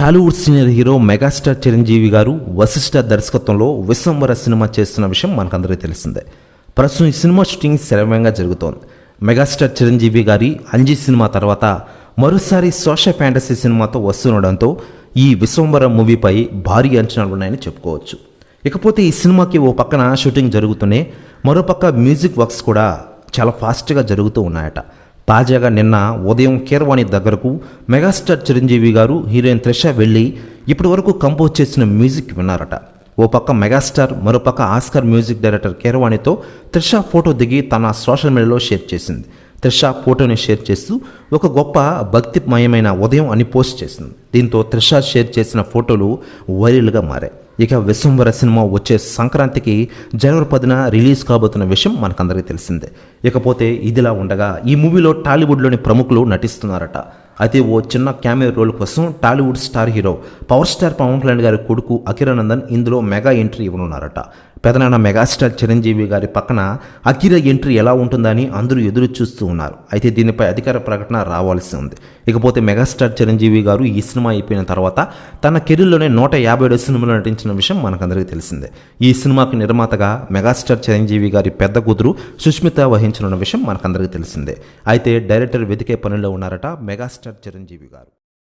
Tollywood senior hero megastar Chiranjeevi garu Vasishta దర్శకత్వంలో Vishwambhara cinema చేస్తున్న విషయం మనకందరికీ తెలిసిందే. ప్రస్తుతం ఈ సినిమా షూటింగ్ శరవేగంగా జరుగుతోంది. మెగాస్టార్ చిరంజీవి గారి అంజీ సినిమా తర్వాత మరోసారి సోషల్ ఫ్యాంటసీ సినిమాతో వస్తుండడంతో ఈ విశ్వంవర మూవీపై భారీ అంచనాలు ఉన్నాయని చెప్పుకోవచ్చు. ఇకపోతే ఈ సినిమాకి ఓ పక్కన షూటింగ్ జరుగుతూనే మరోపక్క మ్యూజిక్ వర్క్స్ కూడా చాలా ఫాస్ట్గా జరుగుతూ ఉన్నాయట. తాజాగా నిన్న ఉదయం కీరవాణి దగ్గరకు మెగాస్టార్ చిరంజీవి గారు హీరోయిన్ త్రిష వెళ్ళి ఇప్పటి వరకు కంపోజ్ చేసిన మ్యూజిక్ విన్నారట. ఓ పక్క మెగాస్టార్ మరోపక్క ఆస్కర్ మ్యూజిక్ డైరెక్టర్ కీరవాణితో త్రిష ఫోటో దిగి తన సోషల్ మీడియాలో షేర్ చేసింది. త్రిష ఫోటోని షేర్ చేస్తూ ఒక గొప్ప భక్తిమయమైన ఉదయం అని పోస్ట్ చేసింది దీంతో త్రిష షేర్ చేసిన ఫోటోలు వైరల్గా మారాయి. ఇక విశ్వంవర సినిమా వచ్చే సంక్రాంతికి జనవరి పదిన రిలీజ్ కాబోతున్న విషయం మనకందరికీ తెలిసిందే. ఇకపోతే ఇదిలా ఉండగా ఈ మూవీలో టాలీవుడ్లోని ప్రముఖులు నటిస్తున్నారట. అయితే ఓ చిన్న క్యామియో రోల్ కోసం Tollywood star hero power star Pawan Kalyan gari కొడుకు అఖిరానందన్ ఇందులో మెగా ఎంట్రీ ఇవ్వనున్నారట. పెదనాన్న మెగాస్టార్ చిరంజీవి గారి పక్కన అకిర ఎంట్రీ ఎలా ఉంటుందని అందరూ ఎదురు చూస్తూ ఉన్నారు. అయితే దీనిపై అధికార ప్రకటన రావాల్సి ఉంది. ఇకపోతే మెగాస్టార్ చిరంజీవి గారు ఈ సినిమా అయిపోయిన తర్వాత తన కెరీర్లోనే నూట యాభై ఏడు సినిమాలు నటించిన విషయం మనకందరికీ తెలిసిందే. ఈ సినిమాకి నిర్మాతగా మెగాస్టార్ చిరంజీవి గారి పెద్ద కూతురు సుష్మిత వహించనున్న విషయం మనకందరికీ తెలిసిందే. అయితే డైరెక్టర్ వెతికే పనిలో ఉన్నారట మెగాస్టార్ చిరంజీవి గారు.